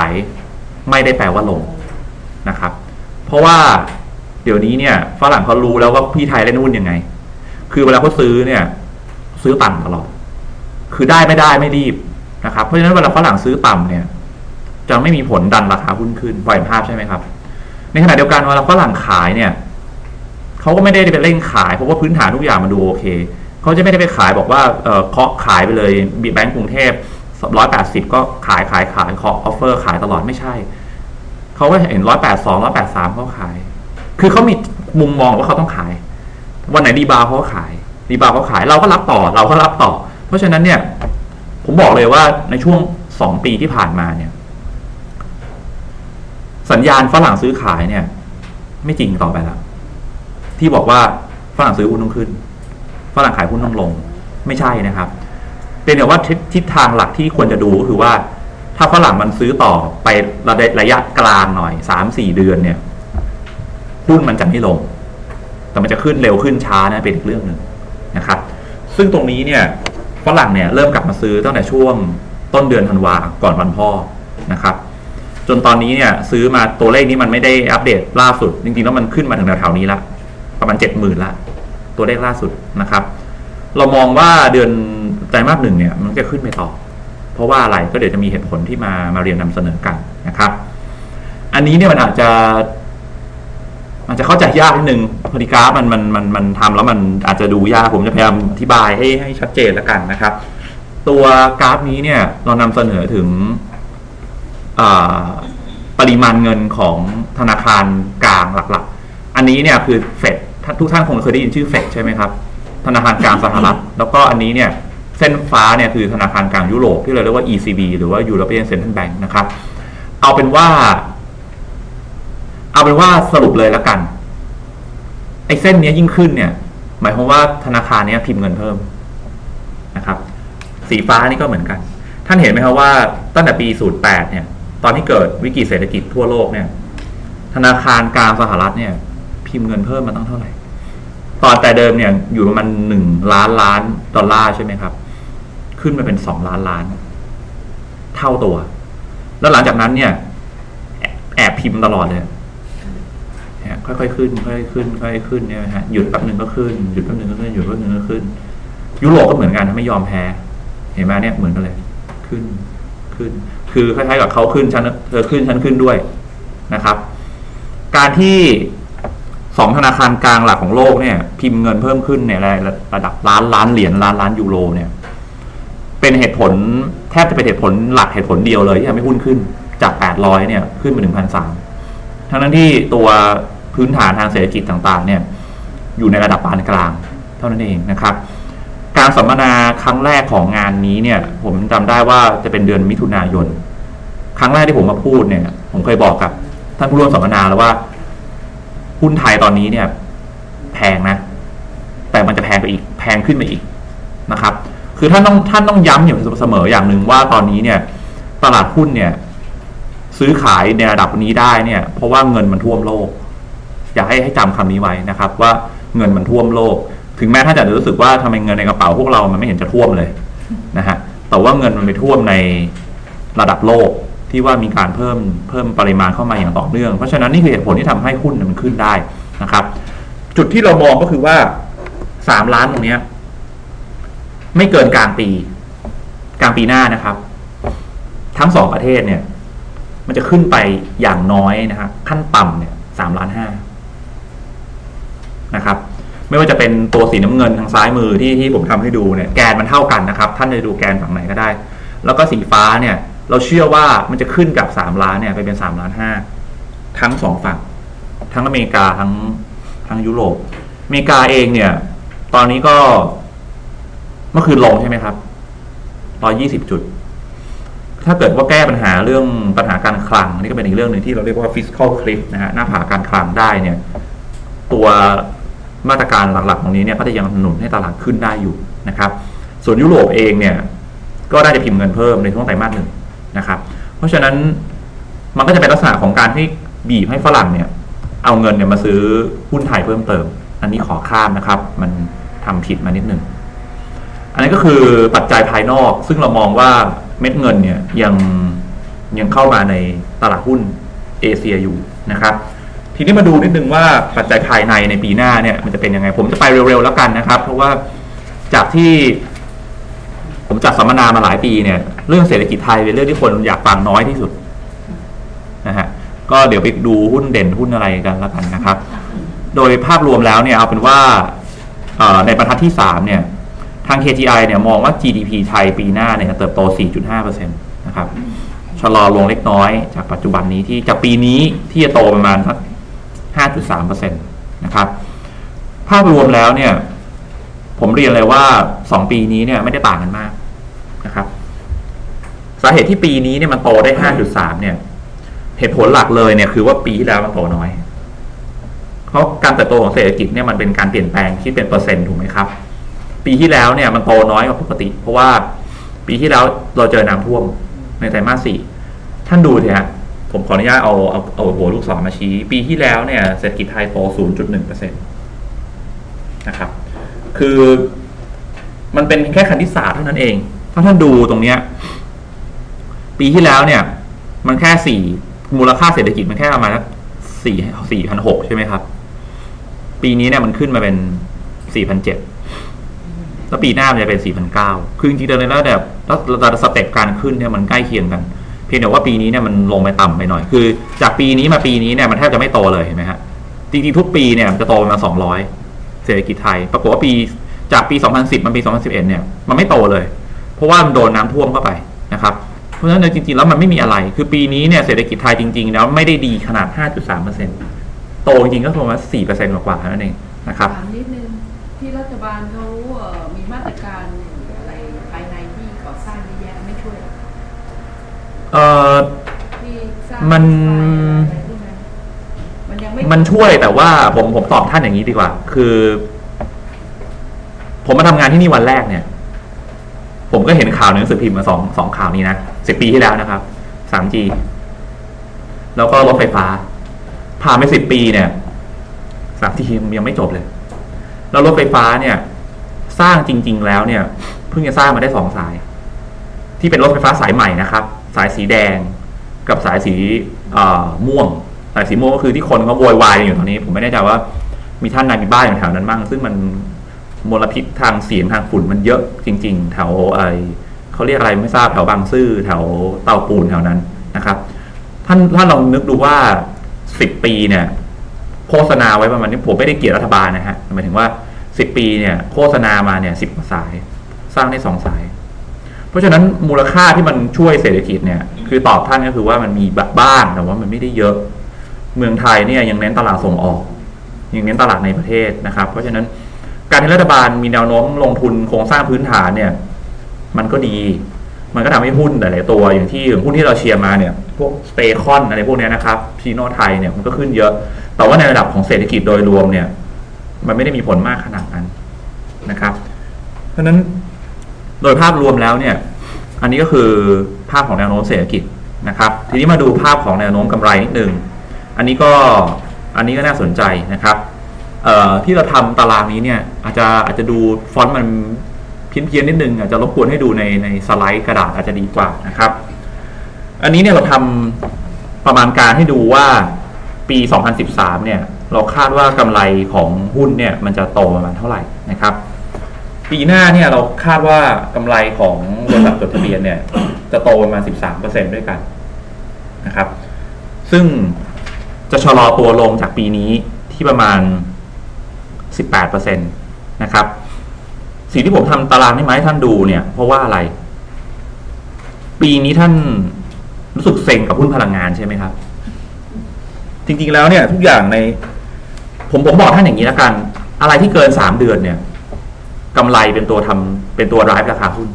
ายไม่ได้แปลว่าลงนะครับ เพราะว่าเดี๋ยวนี้เนี่ยฝรั่งเขารู้แล้วว่าพี่ไทยเล่นหุ้นยังไง คือเวลาเขาซื้อเนี่ย ซื้อต่ำตลอด คือได้ไม่ได้ไม่รีบนะครับ เพราะฉะนั้นเวลาฝรั่งซื้อต่ำเนี่ย จะไม่มีผลดันราคาหุ้นขึ้นปล่อยภาพใช่ไหมครับ ในขณะเดียวกันเวลาฝรั่งขายเนี่ยเขาก็ไม่ได้ไปเร่งขายเพราะว่าพื้นฐานทุกอย่างมันดูโอเคเขาจะไม่ได้ไปขายบอกว่าเออเคาะขายไปเลยบีแบงก์กรุงเทพ ร้อยแปดสิบก็ขายขายขายเคาออฟเฟอร์ขายตลอดไม่ใช่ เขาก็เห็นร้อยแปดสองร้อยแปดสามเขาขาย คือเขามีมุมมองว่าเขาต้องขาย วันไหนรีบาเขาก็ขายรีบาเขาขายเราก็รับต่อเราก็รับต่อ เพราะฉะนั้นเนี่ย ผมบอกเลยว่าในช่วงสองปีที่ผ่านมาเนี่ย สัญญาณฝรั่งซื้อขายเนี่ย ไม่จริงต่อไปแล้วที่บอกว่าฝรั่งซื้อหุ้นต้องขึ้นฝรั่งขายหุ้นต้องลง ไม่ใช่นะครับ เป็นแต่ว่าทิศทางหลักที่ควรจะดูก็คือว่า ถ้าฝรั่งมันซื้อต่อไประยะกลางหน่อยสามสี่เดือนเนี่ยหุ้นมันจะไม่ลง แต่มันจะขึ้นเร็วขึ้นช้านะเป็นอีกเรื่องหนึ่งนะครับ ซึ่งตรงนี้เนี่ยฝรั่งเนี่ยเริ่มกลับมาซื้อตั้งแต่ช่วงต้นเดือนธันวาก่อนวันพ่อนะครับ จนตอนนี้เนี่ยซื้อมาตัวเลขนี้มันไม่ได้อัปเดตล่าสุด จริงๆแล้วมันขึ้นมาถึงแถวๆนี้ละประมาณเจ็ดหมื่นละตัวเลขล่าสุดนะครับ เรามองว่าเดือน ไตรมาสหนึ่งเนี่ยมันจะขึ้นไปต่อ เพราะว่าอะไรก็เดี๋ยวจะมีเหตุผลที่มามาเรียนนำเสนอกันนะครับ อันนี้เนี่ยมันอาจจะมันจะเข้าใจยากนิดนึงพอดีกราฟมันมันมันมันทำแล้วมันอาจจะดูยากผมจะพยายามอธิบายให้ให้ชัดเจนแล้วกันนะครับ ตัวกราฟนี้เนี่ยเรานำเสนอถึงปริมาณเงินของธนาคารกลางหลักๆ อันนี้เนี่ยคือเฟดทุกท่านคงเคยได้ยินชื่อเฟดใช่ไหมครับ ธนาคารกลางสหรัฐ แล้วก็อันนี้เนี่ย เส้นฟ้าเนี่ยคือธนาคารกลางยุโรปที่เราเรียกว่า ECB หรือว่า European Central Bank นะครับ เอาเป็นว่า เอาเป็นว่าสรุปเลยแล้วกันไอ้เส้นนี้ยิ่งขึ้นเนี่ย หมายความว่าธนาคารนี้พิมพ์เงินเพิ่มนะครับ สีฟ้านี่ก็เหมือนกัน ท่านเห็นไหมครับว่าตั้งแต่ปี 08 เนี่ย ตอนที่เกิดวิกฤตเศรษฐกิจทั่วโลกเนี่ย ธนาคารกลางสหรัฐเนี่ย พิมพ์เงินเพิ่มมาตั้งเท่าไหร่ตอนแต่เดิมเนี่ยอยู่ประมาณหนึ่งล้านล้านดอลลาร์ใช่ไหมครับ ขึ้นมาเป็นสองล้านล้าน เท่าตัว แล้วหลังจากนั้นเนี่ย แอบพิมพ์ตลอดเลยค่อยๆขึ้นค่อยๆขึ้นค่อยๆขึ้นเนี่ยฮะหยุดแป๊บหนึ่งก็ขึ้นหยุดแป๊บหนึ่งก็ขึ้นหยุดแป๊บหนึ่งก็ขึ้น ยุโรปก็เหมือนกันไม่ยอมแพ้เห็นไหมเนี่ยเหมือนกันเลย ขึ้นขึ้น คือคล้ายๆกับเขาขึ้นชั้นเธอขึ้นชั้นขึ้นด้วยนะครับ การที่สองธนาคารกลางหลักของโลกเนี่ย พิมพ์เงินเพิ่มขึ้นเนี่ยระดับล้านล้านเหรียญล้านล้านยูโรเนี่ย เป็นเหตุผลแทบจะเป็นเหตุผลหลักเหตุผลเดียวเลยที่ทำให้หุ้นขึ้นจากแปดร้อยเนี่ยขึ้นไปถึงพันสามทั้งนั้นที่ตัวพื้นฐานทางเศรษฐกิจต่างๆ เนี่ยอยู่ในระดับปานกลางเท่านั้นเองนะครับ การสัมมนาครั้งแรกของงานนี้เนี่ย ผมจำได้ว่าจะเป็นเดือนมิถุนายน ครั้งแรกที่ผมมาพูดเนี่ย ผมเคยบอกกับ ท่านผู้ร่วมสัมมนาแล้วว่าหุ้นไทยตอนนี้เนี่ย แพงนะ แต่มันจะแพงไปอีก แพงขึ้นไปอีกนะครับ คือท่านต้องท่านต้องย้ำอยู่เสมออย่างหนึ่งว่าตอนนี้เนี่ยตลาดหุ้นเนี่ย ซื้อขายในระดับนี้ได้เนี่ย เพราะว่าเงินมันท่วมโลก อยากให้ให้จำคำนี้ไว้นะครับ ว่าเงินมันท่วมโลก ถึงแม้ท่านจะรู้สึกว่าทำไมเงินในกระเป๋าพวกเรามันไม่เห็นจะท่วมเลยนะฮะแต่ว่าเงินมันไปท่วมในระดับโลกที่ว่ามีการเพิ่มเพิ่มปริมาณเข้ามาอย่างต่อเนื่อง เพราะฉะนั้นนี่คือเหตุผลที่ทำให้หุ้นมันขึ้นได้นะครับ จุดที่เรามองก็คือว่าสามล้านตรงเนี้ย ไม่เกินกลางปี กลางปีหน้านะครับ ทั้งสองประเทศเนี่ย มันจะขึ้นไปอย่างน้อยนะครับขั้นต่ำเนี่ยสามล้านห้านะครับ ไม่ว่าจะเป็นตัวสีน้ำเงินทางซ้ายมือที่ที่ผมทำให้ดูเนี่ยแกนมันเท่ากันนะครับ ท่านจะดูแกนฝั่งไหนก็ได้ แล้วก็สีฟ้าเนี่ย เราเชื่อว่ามันจะขึ้นกับสามล้านเนี่ยไปเป็นสามล้านห้าทั้งสองฝั่ง ทั้งอเมริกาทั้งทั้งยุโรปอเมริกาเองเนี่ย ตอนนี้ก็ เมื่อคืนลงใช่ไหมครับร้อยี่สิบจุด ถ้าเกิดว่าแก้ปัญหาเรื่องปัญหาการคลังนี่ก็เป็นอีกเรื่องหนึ่งที่เราเรียกว่า fiscal cliff นะฮะหน้าผาการคลังได้เนี่ย ตัวมาตรการหลักๆ ตรงนี้เนี่ยก็จะยังหนุนให้ตลาดขึ้นได้อยู่นะครับ ส่วนยุโรปเองเนี่ย ก็ได้จะพิมพ์เงินเพิ่มในช่วงไตรมาสหนึ่งนะครับ เพราะฉะนั้นมันก็จะเป็นลักษณะของการที่บีบให้ฝรั่งเนี่ย เอาเงินเนี่ยมาซื้อหุ้นไทยเพิ่มเติม อันนี้ขอข้ามนะครับ มันทำผิดมานิดหนึ่ง อันนี้ก็คือปัจจัยภายนอก ซึ่งเรามองว่าเม็ดเงินเนี่ยยังยังเข้ามาในตลาดหุ้นเอเชียอยู่นะครับ ทีนี้มาดูนิดนึงว่าปัจจัยภายในในปีหน้าเนี่ยมันจะเป็นยังไง ผมจะไปเร็วๆแล้วกันนะครับ เพราะว่าจากที่ผมจัดสัมมนามาหลายปีเนี่ยเรื่องเศรษฐกิจไทยเป็นเรื่องที่คนอยากฟังน้อยที่สุดนะฮะก็เดี๋ยวไปดูหุ้นเด่นหุ้นอะไรกันแล้วกันนะครับ โดยภาพรวมแล้วเนี่ยเอาเป็นว่าในบรรทัดที่3เนี่ย ทาง KGI เนี่ยมองว่า GDP ไทยปีหน้าเนี่ยเติบโต 4.5%นะครับชะลอลงเล็กน้อยจากปัจจุบันนี้ที่จากปีนี้ที่จะโตประมาณสัก 5.3%นะครับภาพรวมแล้วเนี่ย ผมเรียนเลยว่า 2 ปีนี้เนี่ยไม่ได้ต่างกันมากนะครับ สาเหตุที่ปีนี้เนี่ยมันโตได้ 5.3 เนี่ย เหตุผลหลักเลยเนี่ยคือว่าปีที่แล้วมันโตน้อย เพราะการเติบโตของเศรษฐกิจเนี่ยมันเป็นการเปลี่ยนแปลงที่เป็นเปอร์เซ็นต์ถูกไหมครับ ปีที่แล้วเนี่ยมันโตน้อยกว่าปกติ เพราะว่าปีที่แล้วเราเจอน้ำท่วมในไตรมาสสี่ท่านดูเถอะฮะผมขออนุญาตเอาเอาเอาหัวลูกศรมาชี้ ปีที่แล้วเนี่ยเศรษฐกิจไทยโต 0.1เปอร์เซ็นต์นะครับ คือมันเป็นแค่คณิตศาสตร์เท่านั้นเอง ถ้าท่านดูตรงเนี้ย ปีที่แล้วเนี่ย มันแค่สี่มูลค่าเศรษฐกิจมันแค่ประมาณสี่สี่พันหกใช่ไหมครับ ปีนี้เนี่ยมันขึ้นมาเป็นสี่พันเจ็ด แล้วปีหน้ามันจะเป็นสี่พันเก้าคือจริงๆแล้วเนี่ยแล้วระดับสเต็ปการขึ้นเนี่ยมันใกล้เคียงกัน เพียงแต่ว่าปีนี้เนี่ยมันลงไปต่ำไปหน่อย คือ จากปีนี้มาปีนี้เนี่ยมันแทบจะไม่โตเลยเห็นไหมฮะ จริงๆทุกปีเนี่ยมันจะโตประมาณสองร้อยเศรษฐกิจไทย ปรากฏว่าปีจากปี 2010มาปี 2011 เนี่ยมันไม่โตเลย เพราะว่ามันโดนน้ำท่วมเข้าไปนะครับ เพราะฉะนั้นจริงๆแล้วมันไม่มีอะไร คือปีนี้เนี่ยเศรษฐกิจไทยจริงๆแล้วไม่ได้ดีขนาด 5.3%โตจริงๆก็ประมาณ4%กว่าๆนั้นเองนะครับถามนิดนึงที่รัฐบาลเขา มีมาตรการอะไรภายในที่ก่อสร้างเยอะแยะไม่ช่วยเอ่อที่สร้างมันไฟอะไรพวกนั้นมันยังไม่มันช่วยแต่ว่าผมผมตอบท่านอย่างนี้ดีกว่า คือ ผมมาทำงานที่นี่วันแรกเนี่ย ผมก็เห็นข่าวในหนังสือพิมพ์มาสองสองข่าวนี้นะสิบปีที่แล้วนะครับ 3G แล้วก็รถไฟฟ้า ผ่านไปสิบปีเนี่ย 3G ยังไม่จบเลย แล้วรถไฟฟ้าเนี่ย สร้างจริง ๆ แล้วเนี่ยเพิ่งจะสร้างมาได้สองสาย ที่เป็นรถไฟฟ้าสายใหม่นะครับ สายสีแดงกับสายสีม่วง สายสีม่วงก็คือที่คนเขาโวยวายอยู่ตอนนี้ ผมไม่แน่ใจว่ามีท่านนายมีบ้านอยู่แถวนั้นบ้างซึ่งมันมลพิษทางเสียงทางฝุ่นมันเยอะจริง ๆ แถวไอเขาเรียกอะไรไม่ทราบแถวบางซื่อแถวเตาปูนแถวนั้นนะครับ ท่านท่านลองนึกดูว่าสิบปีเนี่ยโฆษณาไว้ประมาณนี้ผมไม่ได้เกลียดรัฐบาลนะฮะหมายถึงว่า สิบปีเนี่ยโฆษณามาเนี่ยสิบสาย สร้างได้สองสาย เพราะฉะนั้นมูลค่าที่มันช่วยเศรษฐกิจเนี่ยคือตอบท่านก็คือว่ามันมีบ้างแต่ว่ามันไม่ได้เยอะ เมืองไทยเนี่ยยังเน้นตลาดส่งออก ยังเน้นตลาดในประเทศนะครับ เพราะฉะนั้นการที่รัฐบาลมีแนวโน้มลงทุนโครงสร้างพื้นฐานเนี่ย มันก็ดี มันก็ทำให้หุ้นหลายๆตัวอย่างที่อย่างหุ้นที่เราเชียร์มาเนี่ย พวกสเตคอนอะไรพวกเนี้ยนะครับพีโนไทยเนี่ยมันก็ขึ้นเยอะ แต่ว่าในระดับของเศรษฐกิจโดยรวมเนี่ย มันไม่ได้มีผลมากขนาดนั้นนะครับ เพราะนั้นโดยภาพรวมแล้วเนี่ย อันนี้ก็คือภาพของแนวโน้มเศรษฐกิจนะครับ ทีนี้มาดูภาพของแนวโน้มกำไรนิดนึง อันนี้ก็อันนี้ก็น่าสนใจนะครับที่เราทำตารางนี้เนี่ยอาจจะอาจจะดูฟอนต์มันเพี้ยนเพียนนิดนึงอาจจะรบกวนให้ดูในในสไลด์กระดาษอาจจะดีกว่านะครับ อันนี้เนี่ยเราทำประมาณการให้ดูว่าปี 2013 เนี่ย เราคาดว่ากำไรของหุ้นเนี่ยมันจะโตประมาณเท่าไหร่นะครับ ปีหน้าเนี่ยเราคาดว่ากำไรของบริษัทจดทะเบียนเนี่ยจะโตประมาณ 13%ด้วยกันนะครับ ซึ่งจะชะลอตัวลงจากปีนี้ที่ประมาณ 18%นะครับ สิ่งที่ผมทำตารางนี้มาให้ท่านดูเนี่ย เพราะว่าอะไร ปีนี้ท่านรู้สึกเซ็งกับหุ้นพลังงานใช่ไหมครับ จริงๆแล้วเนี่ย ทุกอย่างใน ผมผมบอกท่านอย่างนี้แล้วกัน อะไรที่เกินสามเดือนเนี่ยกำไรเป็นตัวทำเป็นตัวร้ายราคาหุ้น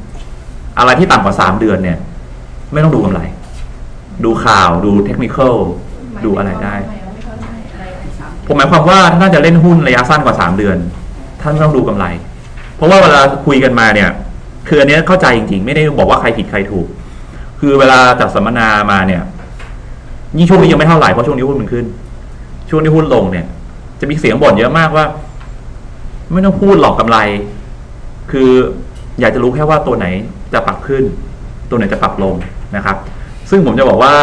อะไรที่ต่ำกว่าสามเดือนเนี่ย ไม่ต้องดูกำไร ดูข่าวดูเทคนิคอลดูอะไรได้ไม่เข้าใจอะไรอะไรสามผมหมายความว่าถ้าท่านจะเล่นหุ้นระยะสั้นกว่าสามเดือน ท่านไม่ต้องดูกำไร เพราะว่าเวลาคุยกันมาเนี่ย คืออันเนี้ยเข้าใจจริงๆ ไม่ได้บอกว่าใครผิดใครถูก คือเวลาจัดสัมมนามาเนี่ย ยิ่งช่วงนี้ยังไม่เท่าไหร่เพราะช่วงนี้หุ้นมันขึ้น ช่วงนี้หุ้นลงเนี่ย จะมีเสียงบ่นเยอะมากว่า ไม่ต้องพูดหลอกกำไร คืออยากจะรู้แค่ว่าตัวไหนจะปรับขึ้น ตัวไหนจะปรับลงนะครับซซึ่งผมจะบอกว่า